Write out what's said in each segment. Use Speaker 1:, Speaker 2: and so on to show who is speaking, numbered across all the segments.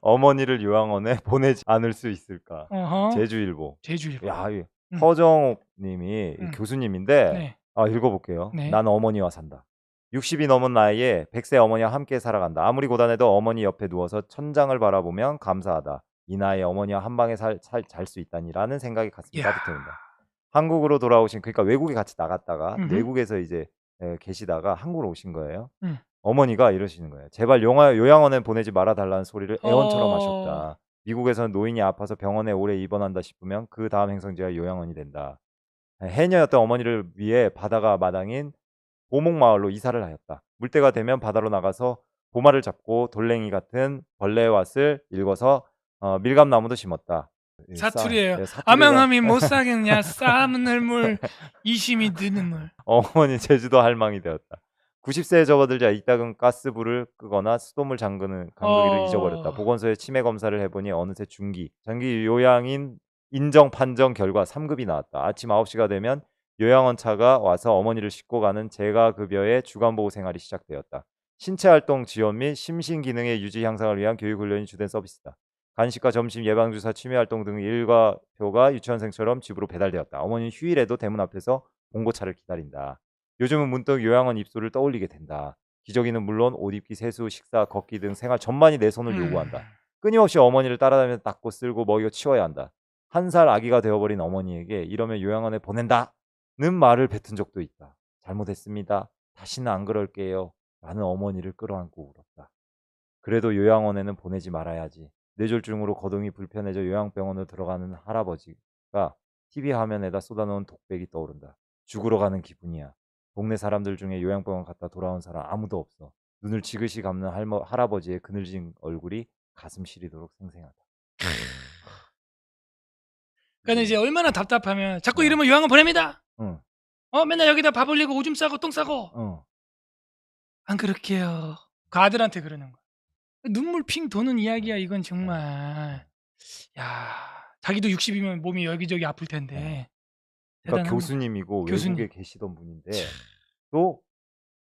Speaker 1: 어머니를 요양원에 보내지 않을 수 있을까?
Speaker 2: 어허.
Speaker 1: 제주일보.
Speaker 2: 제주일보.
Speaker 1: 야, 이
Speaker 2: 음.
Speaker 1: 님이
Speaker 2: 음.
Speaker 1: 교수님인데
Speaker 2: 네.
Speaker 1: 아, 읽어볼게요.
Speaker 2: 네.
Speaker 1: 난 어머니와 산다. 60이 넘은 나이에 100세 어머니와 함께 살아간다. 아무리 고단해도 어머니 옆에 누워서 천장을 바라보면 감사하다. 이 나이에 어머니와 한 방에 잘 수 있다니라는 생각이 가슴이
Speaker 2: 이야.
Speaker 1: 따뜻해온다. 한국으로 돌아오신 그러니까 외국에 같이 나갔다가
Speaker 2: 음흠.
Speaker 1: 외국에서 이제 에, 계시다가 한국으로 오신 거예요.
Speaker 2: 음.
Speaker 1: 어머니가 이러시는 거예요. 제발 용화, 요양원에 보내지 말아 달라는 소리를 애원처럼
Speaker 2: 어.
Speaker 1: 하셨다. 미국에서는 노인이 아파서 병원에 오래 입원한다 싶으면 그 다음 행성지가 요양원이 된다. 해녀였던 어머니를 위해 바다가 마당인 보목마을로 이사를 하였다. 물때가 되면 바다로 나가서 보마를 잡고 돌랭이 같은 벌레왓을 읽어서 어, 밀감나무도 심었다.
Speaker 2: 사투리예요.
Speaker 1: 네, 사투리가-
Speaker 2: 아명함이 못 사겠냐 싸문을 물 이심이 드는 물.
Speaker 1: 어머니 제주도 할망이 되었다. 90세에 접어들자 이따금 가스불을 끄거나 수돗물 잠그는 감기를
Speaker 2: 어.
Speaker 1: 잊어버렸다. 보건소에 치매 검사를 해보니 어느새 중기, 장기 요양인 인정 판정 결과 3급이 나왔다. 아침 9시가 되면 요양원 차가 와서 어머니를 싣고 가는 재가급여의 주간보호 생활이 시작되었다. 신체 활동 지원 및 심신 기능의 유지 향상을 위한 교육 훈련이 주된 서비스다. 간식과 점심 예방주사 취미 활동 등 일과표가 유치원생처럼 집으로 배달되었다. 어머니 휴일에도 대문 앞에서 봉고차를 기다린다. 요즘은 문득 요양원 입소를 떠올리게 된다. 기저귀는 물론 옷 입기, 세수, 식사, 걷기 등 생활 전반이 내 손을
Speaker 2: 음.
Speaker 1: 요구한다. 끊임없이 어머니를 따라다니며 닦고 쓸고 먹이고 치워야 한다. 한 살 아기가 되어버린 어머니에게 이러면 요양원에 보낸다는 말을 뱉은 적도 있다. 잘못했습니다. 다시는 안 그럴게요. 라는 어머니를 끌어안고 울었다. 그래도 요양원에는 보내지 말아야지. 뇌졸중으로 거동이 불편해져 요양병원으로 들어가는 할아버지가 TV 화면에다 쏟아놓은 독백이 떠오른다. 죽으러 가는 기분이야. 동네 사람들 중에 요양병원 갔다 돌아온 사람 아무도 없어. 눈을 지그시 감는 할머, 할아버지의 그늘진 얼굴이 가슴 시리도록 생생하다.
Speaker 2: 그러니까 이제 얼마나 답답하면 자꾸
Speaker 1: 어.
Speaker 2: 이러면 요양원 보냅니다.
Speaker 1: 응,
Speaker 2: 어 맨날 여기다 밥 올리고 오줌 싸고 똥 싸고
Speaker 1: 어.
Speaker 2: 안 그럴게요. 그 아들한테 그러는 거야. 눈물 핑 도는 이야기야 이건 정말. 야 자기도 60이면 몸이 여기저기 아플 텐데.
Speaker 1: 그러니까
Speaker 2: 대단한
Speaker 1: 교수님이고
Speaker 2: 교수님.
Speaker 1: 외국에 계시던 분인데 또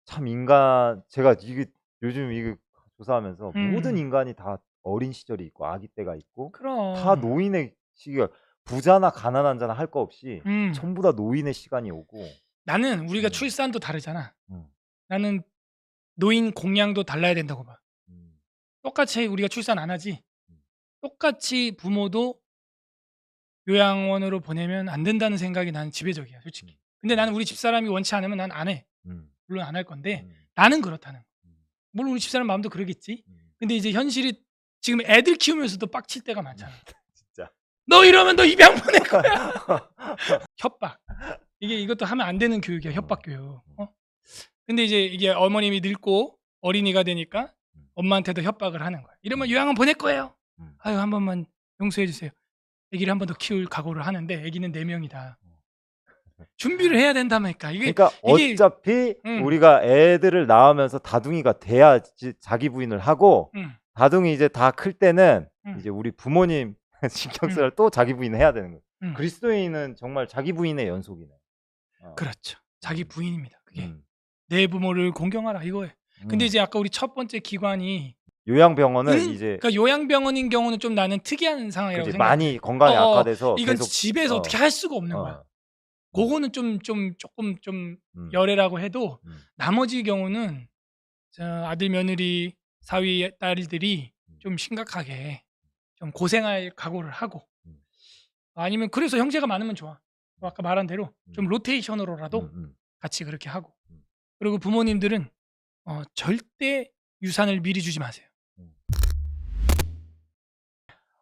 Speaker 1: 참 인간 제가 이게 요즘 이거 조사하면서
Speaker 2: 음.
Speaker 1: 모든 인간이 다 어린 시절이 있고 아기 때가 있고
Speaker 2: 거. 그럼.
Speaker 1: 다 노인의 시기가 부자나 가난한 자나 할 거 없이
Speaker 2: 음.
Speaker 1: 전부 다 노인의 시간이 오고
Speaker 2: 나는 우리가
Speaker 1: 음.
Speaker 2: 출산도 다르잖아.
Speaker 1: 음,
Speaker 2: 나는 노인 공량도 달라야 된다고 봐.
Speaker 1: 음,
Speaker 2: 똑같이 우리가 출산 안 하지.
Speaker 1: 음.
Speaker 2: 똑같이 부모도 요양원으로 보내면 안 된다는 생각이 나는 지배적이야, 솔직히. 근데 나는 우리 집사람이 원치 않으면 난 안 해.
Speaker 1: 음,
Speaker 2: 물론 안 할 건데
Speaker 1: 음,
Speaker 2: 나는 그렇다는. 거.
Speaker 1: 음,
Speaker 2: 물론 우리 집사람 마음도 그러겠지.
Speaker 1: 음.
Speaker 2: 근데 이제 현실이 지금 애들 키우면서도 빡칠 때가 많잖아.
Speaker 1: 진짜
Speaker 2: 너 이러면 너 입양 보낼 거야. 협박. 이게 이것도 하면 안 되는 교육이야, 협박 교육. 어? 근데 이제 이게 어머님이 늙고 어린이가 되니까 엄마한테도 협박을 하는 거야. 이러면 요양원 보낼 거예요.
Speaker 1: 음.
Speaker 2: 아유 한 번만 용서해 주세요. 아기를 한 번 더 키울 각오를 하는데 아기는 네 명이다. 준비를 해야 된다니까. 이게
Speaker 1: 그러니까
Speaker 2: 이게-
Speaker 1: 어차피
Speaker 2: 음.
Speaker 1: 우리가 애들을 낳으면서 다둥이가 돼야지 자기 부인을 하고
Speaker 2: 음,
Speaker 1: 다둥이 이제 다 클 때는
Speaker 2: 음.
Speaker 1: 이제 우리 부모님 신경 쓰라 또 자기 부인 해야 되는 거예요.
Speaker 2: 음.
Speaker 1: 그리스도인은 정말 자기 부인의 연속이네. 어.
Speaker 2: 그렇죠. 자기 부인입니다. 그게
Speaker 1: 음.
Speaker 2: 내 부모를 공경하라 이거예요. 근데
Speaker 1: 음.
Speaker 2: 이제 아까 우리 첫 번째 기관이
Speaker 1: 요양병원은
Speaker 2: 은-
Speaker 1: 이제
Speaker 2: 그러니까 요양병원인 경우는 좀 나는 특이한 상황이라고
Speaker 1: 그치,
Speaker 2: 생각해.
Speaker 1: 많이 건강이
Speaker 2: 어, 어,
Speaker 1: 악화돼서
Speaker 2: 이건
Speaker 1: 계속
Speaker 2: 집에서
Speaker 1: 어,
Speaker 2: 어, 떻게 할 수가 없는
Speaker 1: 어,
Speaker 2: 거야. 그거는 좀 좀 조금 좀
Speaker 1: 음,
Speaker 2: 열애라고 해도
Speaker 1: 음,
Speaker 2: 나머지 경우는 저 아들 며느리 사위 딸들이
Speaker 1: 음.
Speaker 2: 좀 심각하게 좀 고생할 각오를 하고
Speaker 1: 음.
Speaker 2: 아니면 그래서 형제가 많으면 좋아. 뭐 아까 말한 대로 좀
Speaker 1: 음.
Speaker 2: 로테이션으로라도
Speaker 1: 음, 음.
Speaker 2: 같이 그렇게 하고
Speaker 1: 음.
Speaker 2: 그리고 부모님들은 어, 절대 유산을 미리 주지 마세요.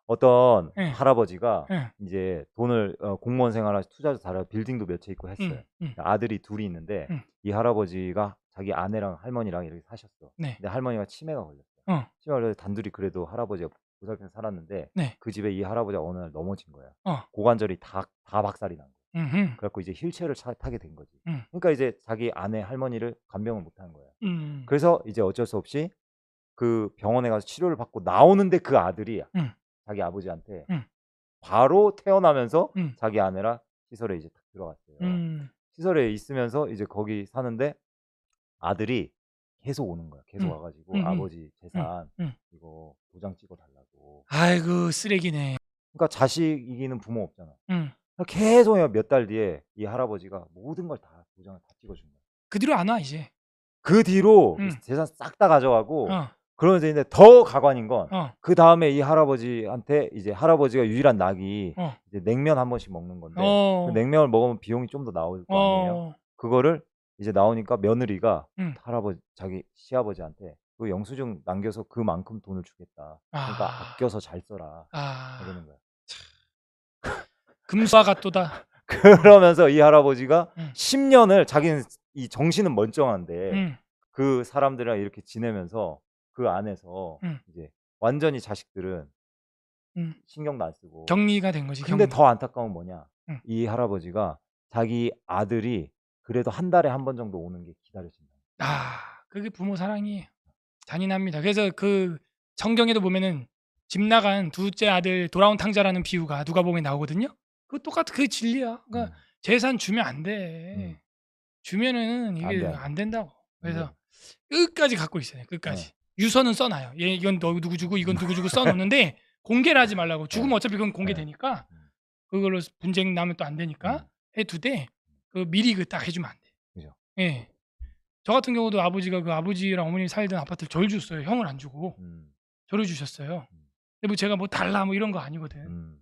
Speaker 1: 어떤
Speaker 2: 예.
Speaker 1: 할아버지가
Speaker 2: 예.
Speaker 1: 이제 돈을 어, 공무원 생활하시 투자도 잘하고 빌딩도 몇 채 있고 했어요.
Speaker 2: 음, 음.
Speaker 1: 아들이 둘이 있는데
Speaker 2: 음.
Speaker 1: 이 할아버지가 자기 아내랑 할머니랑 이렇게 사셨어.
Speaker 2: 네.
Speaker 1: 근데 할머니가 치매가 걸렸어.
Speaker 2: 어.
Speaker 1: 치매가 걸려서 단둘이 그래도 할아버지가 보살펴 살았는데
Speaker 2: 네.
Speaker 1: 그 집에 이 할아버지가 어느 날 넘어진 거야.
Speaker 2: 어.
Speaker 1: 고관절이 다, 다 박살이 난 거야.
Speaker 2: 음흠.
Speaker 1: 그래갖고 이제 휠체어를 차- 타게 된 거지.
Speaker 2: 음.
Speaker 1: 그러니까 이제 자기 아내 할머니를 간병을 못한 거야.
Speaker 2: 음.
Speaker 1: 그래서 이제 어쩔 수 없이 그 병원에 가서 치료를 받고 나오는데 그 아들이
Speaker 2: 음.
Speaker 1: 자기 아버지한테
Speaker 2: 음.
Speaker 1: 바로 태어나면서
Speaker 2: 음.
Speaker 1: 자기 아내랑 시설에 이제 딱 들어갔어요.
Speaker 2: 음.
Speaker 1: 시설에 있으면서 이제 거기 사는데 아들이 계속 오는 거야. 계속
Speaker 2: 음.
Speaker 1: 와가지고. 아버지 재산
Speaker 2: 음.
Speaker 1: 이거 도장 찍어 달라고.
Speaker 2: 아이고 쓰레기네.
Speaker 1: 그러니까 자식 이기는 부모 없잖아.
Speaker 2: 응.
Speaker 1: 계속 몇 달 뒤에 이 할아버지가 모든 걸 다 도장을 다 찍어준 거야.
Speaker 2: 그 뒤로 안 와 이제.
Speaker 1: 그 뒤로
Speaker 2: 음.
Speaker 1: 재산 싹 다 가져가고
Speaker 2: 어.
Speaker 1: 그러면서 이제 더 가관인 건
Speaker 2: 어.
Speaker 1: 그 다음에 이 할아버지한테 이제 할아버지가 유일한 낙이
Speaker 2: 어.
Speaker 1: 이제 냉면 한 번씩 먹는 건데
Speaker 2: 어.
Speaker 1: 그 냉면을 먹으면 비용이 좀 더 나올 거 아니에요.
Speaker 2: 어.
Speaker 1: 그거를 이제 나오니까 며느리가
Speaker 2: 음.
Speaker 1: 할아버지 자기 시아버지한테 그 영수증 남겨서 그만큼 돈을 주겠다. 그러니까
Speaker 2: 아.
Speaker 1: 아껴서 잘 써라.
Speaker 2: 아.
Speaker 1: 이러는 거야.
Speaker 2: 금수와 같도다.
Speaker 1: 그러면서 이 할아버지가
Speaker 2: 음.
Speaker 1: 10년을 자기는 이 정신은 멀쩡한데
Speaker 2: 응.
Speaker 1: 그 사람들이랑 이렇게 지내면서 그 안에서
Speaker 2: 음.
Speaker 1: 이제 완전히 자식들은
Speaker 2: 음.
Speaker 1: 신경도 안 쓰고
Speaker 2: 격리가 된 거지.
Speaker 1: 근데. 더 안타까운 건 뭐냐
Speaker 2: 음.
Speaker 1: 이 할아버지가 자기 아들이 그래도 한 달에 한 번 정도 오는 게 기다려진다
Speaker 2: 아, 그게 부모 사랑이 잔인합니다. 그래서 그 성경에도 보면은 집 나간 둘째 아들 돌아온 탕자라는 비유가 누가 보면 나오거든요. 그 똑같은 그 진리야. 그러니까
Speaker 1: 음.
Speaker 2: 재산 주면 안 돼.
Speaker 1: 음.
Speaker 2: 주면은 이게
Speaker 1: 안 돼,
Speaker 2: 안. 된다고. 그래서
Speaker 1: 돼.
Speaker 2: 끝까지 갖고 있어요. 끝까지. 유서는 써놔요. 얘 이건 너 누구 주고 이건 누구 주고 써놓는데 공개를 하지 말라고. 죽으면 어차피 그건 공개되니까
Speaker 1: 음.
Speaker 2: 그걸로 분쟁 나면 또 안 되니까
Speaker 1: 음.
Speaker 2: 해두되 그 미리 그 딱 해주면 안 돼.
Speaker 1: 그죠.
Speaker 2: 예. 저 같은 경우도 아버지가 그 아버지랑 어머니 살던 아파트를 절 줬어요. 형을 안 주고
Speaker 1: 음,
Speaker 2: 저를 주셨어요.
Speaker 1: 음.
Speaker 2: 근데 뭐 제가 뭐 달라 뭐 이런 거 아니거든.
Speaker 1: 음,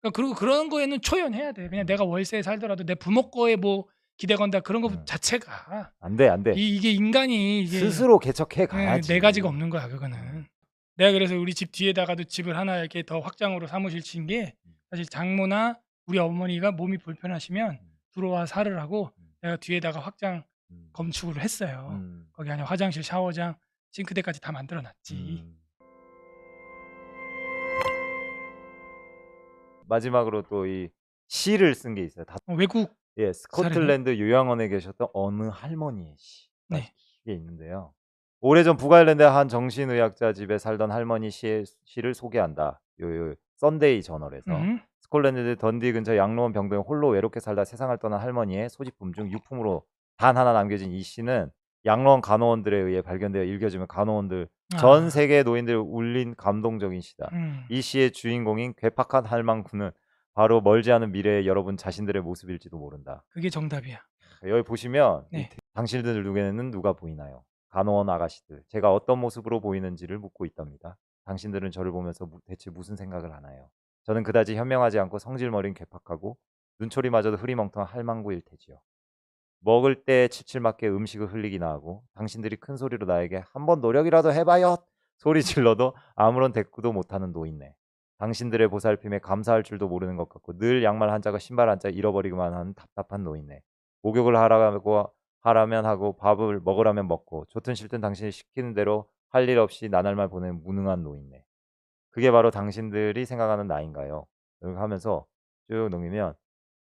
Speaker 2: 그러니까 그리고 그런 거에는 초연해야 돼. 그냥 내가 월세에 살더라도 내 부모 거에 뭐 기대 건다 그런 거
Speaker 1: 음.
Speaker 2: 자체가
Speaker 1: 안돼 안돼
Speaker 2: 이, 이게 인간이 이게
Speaker 1: 스스로 개척해
Speaker 2: 예,
Speaker 1: 가야지
Speaker 2: 네 가지가 없는 거야 그거는. 내가 그래서 우리 집 뒤에다가도 집을 하나 이렇게 더 확장으로 사무실 친 게 사실 장모나 우리 어머니가 몸이 불편하시면
Speaker 1: 음.
Speaker 2: 들어와 살으라고
Speaker 1: 음.
Speaker 2: 내가 뒤에다가 확장
Speaker 1: 음,
Speaker 2: 건축을 했어요.
Speaker 1: 음,
Speaker 2: 거기 안에 화장실, 샤워장, 싱크대까지 다 만들어 놨지.
Speaker 1: 음. 마지막으로 또 이 시를 쓴 게 있어요. 다,
Speaker 2: 어, 외국
Speaker 1: 예, 스코틀랜드 요양원에 계셨던 어느 할머니의 시.
Speaker 2: 네.
Speaker 1: 게 있는데요. 오래전 북아일랜드의 한 정신의학자 집에 살던 할머니 시의 시를 소개한다. 요, 요 썬데이 저널에서
Speaker 2: 음,
Speaker 1: 스콜랜드 던디 근처 양로원 병동에 홀로 외롭게 살다 세상을 떠난 할머니의 소지품 중 유품으로 단 하나 남겨진 이 시는 양로원 간호원들에 의해 발견되어 읽혀지면 간호원들 전
Speaker 2: 아,
Speaker 1: 세계 노인들을 울린 감동적인 시다.
Speaker 2: 음,
Speaker 1: 이 시의 주인공인 괴팍한 할망구는 바로 멀지 않은 미래의 여러분 자신들의 모습일지도 모른다.
Speaker 2: 그게 정답이야.
Speaker 1: 여기 보시면 이
Speaker 2: 네.
Speaker 1: 대- 당신들 눈에는 누가 보이나요? 간호원 아가씨들, 제가 어떤 모습으로 보이는지를 묻고 있답니다. 당신들은 저를 보면서 무- 대체 무슨 생각을 하나요? 저는 그다지 현명하지 않고 성질머린 괴팍하고 눈초리마저도 흐리멍텅한 할망구일 테지요. 먹을 때 칠칠맞게 음식을 흘리기나 하고 당신들이 큰 소리로 나에게 한번 노력이라도 해봐요 소리 질러도 아무런 대꾸도 못하는 노인네. 당신들의 보살핌에 감사할 줄도 모르는 것 같고 늘 양말 한 짝과 신발 한짝 잃어버리기만 하는 답답한 노인네. 목욕을 하라고 하라면 하고 밥을 먹으라면 먹고 좋든 싫든 당신이 시키는 대로 할 일 없이 나날만 보내는 무능한 노인네. 그게 바로 당신들이 생각하는 나인가요? 하면서 쭉 넘기면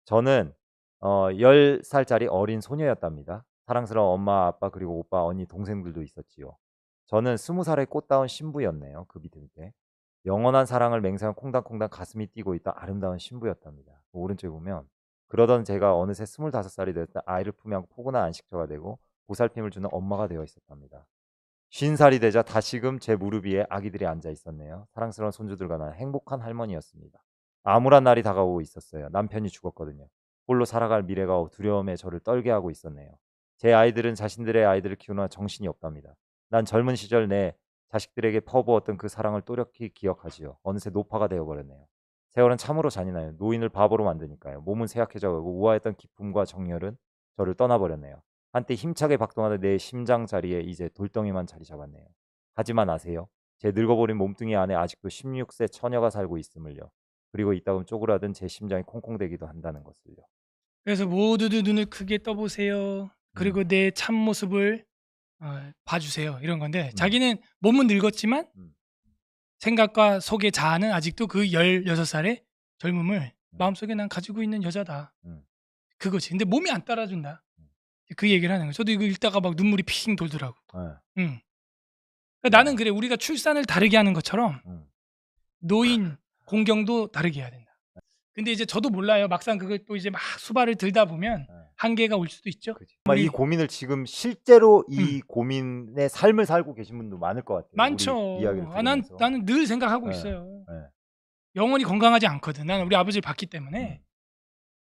Speaker 1: 저는 어 10살짜리 어린 소녀였답니다. 사랑스러운 엄마, 아빠 그리고 오빠, 언니, 동생들도 있었지요. 저는 20살의 꽃다운 신부였네요. 그 밑에. 영원한 사랑을 맹세한 콩닥콩닥 가슴이 뛰고 있던 아름다운 신부였답니다. 그 오른쪽에 보면 그러던 제가 어느새 25살이 되었다 아이를 품에 안고 포근한 안식처가 되고 보살핌을 주는 엄마가 되어 있었답니다. 쉰 살이 되자 다시금 제 무릎 위에 아기들이 앉아 있었네요. 사랑스러운 손주들과 나는 행복한 할머니였습니다. 암울한 날이 다가오고 있었어요. 남편이 죽었거든요. 홀로 살아갈 미래가 두려움에 저를 떨게 하고 있었네요. 제 아이들은 자신들의 아이들을 키우나 정신이 없답니다. 난 젊은 시절 내 자식들에게 퍼부었던 그 사랑을 또렷히 기억하지요. 어느새 노파가 되어버렸네요. 세월은 참으로 잔인해요. 노인을 바보로 만드니까요. 몸은 쇠약해져 가고 우아했던 기쁨과 정열은 저를 떠나버렸네요. 한때 힘차게 박동하던 내 심장 자리에 이제 돌덩이만 자리 잡았네요. 하지만 아세요? 제 늙어버린 몸뚱이 안에 아직도 16세 처녀가 살고 있음을요. 그리고 이따금 쪼그라든 제 심장이 콩콩대기도 한다는 것을요.
Speaker 2: 그래서 모두들 눈을 크게 떠보세요. 그리고
Speaker 1: 음.
Speaker 2: 내 참모습을 어, 봐주세요. 이런 건데
Speaker 1: 음.
Speaker 2: 자기는 몸은 늙었지만
Speaker 1: 음.
Speaker 2: 생각과 속의 자아는 아직도 그 16살의 젊음을
Speaker 1: 음.
Speaker 2: 마음속에 난 가지고 있는 여자다.
Speaker 1: 음.
Speaker 2: 그거지. 근데 몸이 안 따라준다.
Speaker 1: 음.
Speaker 2: 그 얘기를 하는 거예요. 저도 이거 읽다가 막 눈물이 핑 돌더라고.
Speaker 1: 네.
Speaker 2: 응. 그러니까 나는 그래. 우리가 출산을 다르게 하는 것처럼
Speaker 1: 음.
Speaker 2: 노인 공경도 다르게 해야 된다. 근데 이제 저도 몰라요. 막상 그걸 또 이제 막 수발을 들다 보면
Speaker 1: 네.
Speaker 2: 한계가 올 수도 있죠.
Speaker 1: 그치. 아마 이
Speaker 2: 우리-
Speaker 1: 고민을 지금 실제로 이 고민의 삶을 살고 계신 분도 많을 것 같아요.
Speaker 2: 많죠.
Speaker 1: 우리 이야기를
Speaker 2: 아, 난
Speaker 1: 들으면서.
Speaker 2: 나는 늘 생각하고
Speaker 1: 네.
Speaker 2: 있어요.
Speaker 1: 네.
Speaker 2: 영원히 건강하지 않거든. 나는 우리 아버지를 봤기 때문에
Speaker 1: 음.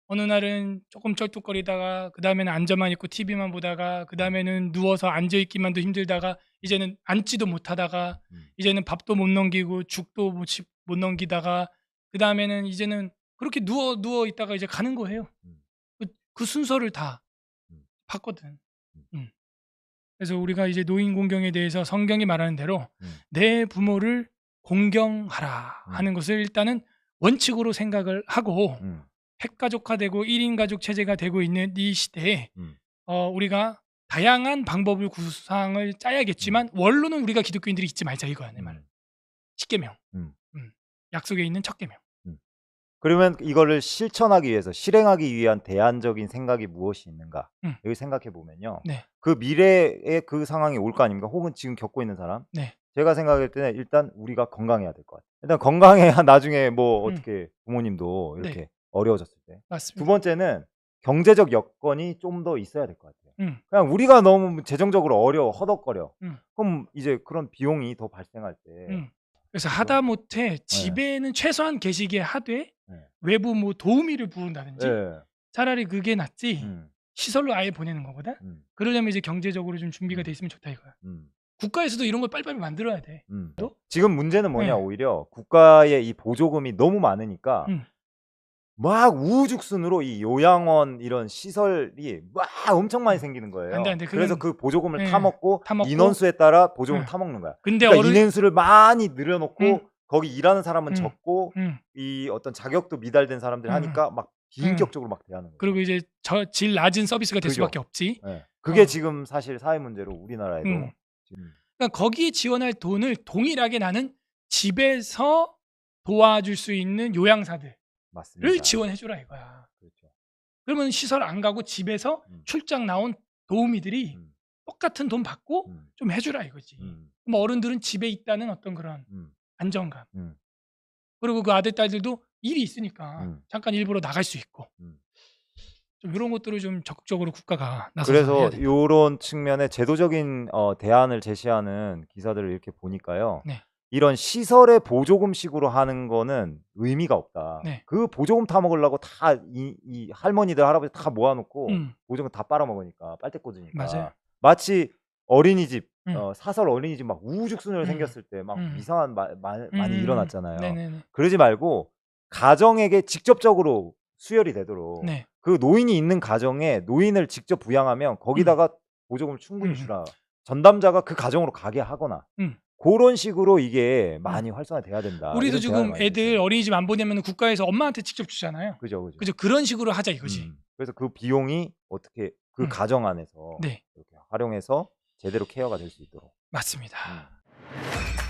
Speaker 2: 어느 날은 조금 쩔뚝거리다가 그 다음에는 앉아만 있고 TV만 보다가 그 다음에는 누워서 앉아 있기만도 힘들다가 이제는 앉지도 못하다가
Speaker 1: 음.
Speaker 2: 이제는 밥도 못 넘기고 죽도 못, 치- 못 넘기다가 그 다음에는 이제는 그렇게 누워 누워 있다가 이제 가는 거예요.
Speaker 1: 음.
Speaker 2: 그, 그 순서를 다
Speaker 1: 음.
Speaker 2: 봤거든.
Speaker 1: 음.
Speaker 2: 음. 그래서 우리가 이제 노인 공경에 대해서 성경이 말하는 대로
Speaker 1: 음.
Speaker 2: 내 부모를 공경하라
Speaker 1: 음.
Speaker 2: 하는 것을 일단은 원칙으로 생각을 하고
Speaker 1: 음.
Speaker 2: 핵가족화되고 1인 가족 체제가 되고 있는 이 시대에
Speaker 1: 음.
Speaker 2: 어, 우리가 다양한 방법을 구상을 짜야겠지만 원로는 우리가 기독교인들이 잊지 말자 이거야 내 말.
Speaker 1: 음.
Speaker 2: 십계명.
Speaker 1: 음.
Speaker 2: 음. 약속에 있는 첫 계명.
Speaker 1: 그러면 이거를 실천하기 위해서 실행하기 위한 대안적인 생각이 무엇이 있는가?
Speaker 2: 음.
Speaker 1: 여기 생각해 보면요.
Speaker 2: 네.
Speaker 1: 그 미래에 그 상황이 올 거 아닙니까? 혹은 지금 겪고 있는 사람.
Speaker 2: 네.
Speaker 1: 제가 생각할 때는 일단 우리가 건강해야 될 것 같아요. 일단 건강해야 나중에 뭐
Speaker 2: 음.
Speaker 1: 어떻게 부모님도 이렇게
Speaker 2: 네.
Speaker 1: 어려워졌을 때.
Speaker 2: 맞습니다.
Speaker 1: 두 번째는 경제적 여건이 좀 더 있어야 될 것 같아요.
Speaker 2: 음.
Speaker 1: 그냥 우리가 너무 재정적으로 어려워 허덕거려.
Speaker 2: 음.
Speaker 1: 그럼 이제 그런 비용이 더 발생할 때
Speaker 2: 음. 그래서 하다 못해 집에는 최소한 계시게 하되
Speaker 1: 네.
Speaker 2: 외부 뭐 도우미를 부른다든지
Speaker 1: 예.
Speaker 2: 차라리 그게 낫지
Speaker 1: 음,
Speaker 2: 시설로 아예 보내는 거보다
Speaker 1: 음,
Speaker 2: 그러려면 이제 경제적으로 좀 준비가
Speaker 1: 음.
Speaker 2: 돼 있으면 좋다 이거야.
Speaker 1: 음,
Speaker 2: 국가에서도 이런 걸 빨리빨리 만들어야 돼.
Speaker 1: 음.
Speaker 2: 또?
Speaker 1: 지금 문제는 뭐냐
Speaker 2: 네.
Speaker 1: 오히려 국가의 이 보조금이 너무 많으니까
Speaker 2: 음.
Speaker 1: 막 우후죽순으로 이 요양원 이런 시설이 막 엄청 많이 생기는 거예요.
Speaker 2: 안 돼, 안 돼.
Speaker 1: 그래서
Speaker 2: 그
Speaker 1: 보조금을
Speaker 2: 네,
Speaker 1: 타먹고,
Speaker 2: 타먹고.
Speaker 1: 인원수에 따라 보조금을
Speaker 2: 네.
Speaker 1: 타먹는 거야.
Speaker 2: 근데
Speaker 1: 그러니까
Speaker 2: 어른
Speaker 1: 인원수를 많이 늘려놓고
Speaker 2: 음.
Speaker 1: 거기 일하는 사람은
Speaker 2: 음.
Speaker 1: 적고
Speaker 2: 음.
Speaker 1: 이 어떤 자격도 미달된 사람들 이
Speaker 2: 음.
Speaker 1: 하니까 막 비인격적으로 막 대하는 거예요.
Speaker 2: 그리고 이제 저 질 낮은 서비스가 될
Speaker 1: 그죠.
Speaker 2: 수밖에 없지.
Speaker 1: 네. 그게
Speaker 2: 어.
Speaker 1: 지금 사실 사회 문제로 우리나라에도
Speaker 2: 음.
Speaker 1: 지금
Speaker 2: 그러니까 거기에 지원할 돈을 동일하게 나는 집에서 도와줄 수 있는 요양사들을
Speaker 1: 맞습니다.
Speaker 2: 지원해 주라 이거야.
Speaker 1: 그렇죠.
Speaker 2: 그러면 시설 안 가고 집에서
Speaker 1: 음.
Speaker 2: 출장 나온 도우미들이
Speaker 1: 음,
Speaker 2: 똑같은 돈 받고
Speaker 1: 음,
Speaker 2: 좀 해주라 이거지.
Speaker 1: 음,
Speaker 2: 그럼 어른들은 집에 있다는 어떤 그런
Speaker 1: 음,
Speaker 2: 안정감.
Speaker 1: 음.
Speaker 2: 그리고 그 아들 딸들도 일이 있으니까
Speaker 1: 음.
Speaker 2: 잠깐 일부러 나갈 수 있고.
Speaker 1: 음.
Speaker 2: 좀 이런 것들을 좀 적극적으로 국가가 해야
Speaker 1: 그래서
Speaker 2: 돼.
Speaker 1: 이런 측면에 제도적인 어, 대안을 제시하는 기사들을 이렇게 보니까요.
Speaker 2: 네.
Speaker 1: 이런 시설의 보조금식으로 하는 거는 의미가 없다.
Speaker 2: 네.
Speaker 1: 그 보조금 타 먹으려고 다 이 할머니들 할아버지 다 모아놓고
Speaker 2: 음,
Speaker 1: 보조금 다 빨아먹으니까 빨대 꽂으니까
Speaker 2: 맞아요.
Speaker 1: 마치 어린이집
Speaker 2: 음.
Speaker 1: 어, 사설 어린이집 막 우후죽순으로
Speaker 2: 음.
Speaker 1: 생겼을 때 막
Speaker 2: 음.
Speaker 1: 이상한 마, 마- 많이
Speaker 2: 음,
Speaker 1: 일어났잖아요.
Speaker 2: 네네네.
Speaker 1: 그러지 말고 가정에게 직접적으로 수혈이 되도록
Speaker 2: 네.
Speaker 1: 그 노인이 있는 가정에 노인을 직접 부양하면 거기다가 보조금을 충분히
Speaker 2: 음.
Speaker 1: 주라. 전담자가 그 가정으로 가게 하거나
Speaker 2: 음.
Speaker 1: 그런 식으로 이게 많이 활성화돼야 된다.
Speaker 2: 우리도
Speaker 1: 이런
Speaker 2: 지금
Speaker 1: 많이
Speaker 2: 애들
Speaker 1: 했어요.
Speaker 2: 어린이집 안 보내면 국가에서 엄마한테 직접 주잖아요.
Speaker 1: 그죠, 그죠.
Speaker 2: 그죠? 그런 식으로 하자 이거지.
Speaker 1: 음. 그래서 그 비용이 어떻게 그
Speaker 2: 음.
Speaker 1: 가정 안에서
Speaker 2: 네,
Speaker 1: 이렇게 활용해서 제대로 케어가 될 수 있도록.
Speaker 2: 맞습니다.
Speaker 1: 음.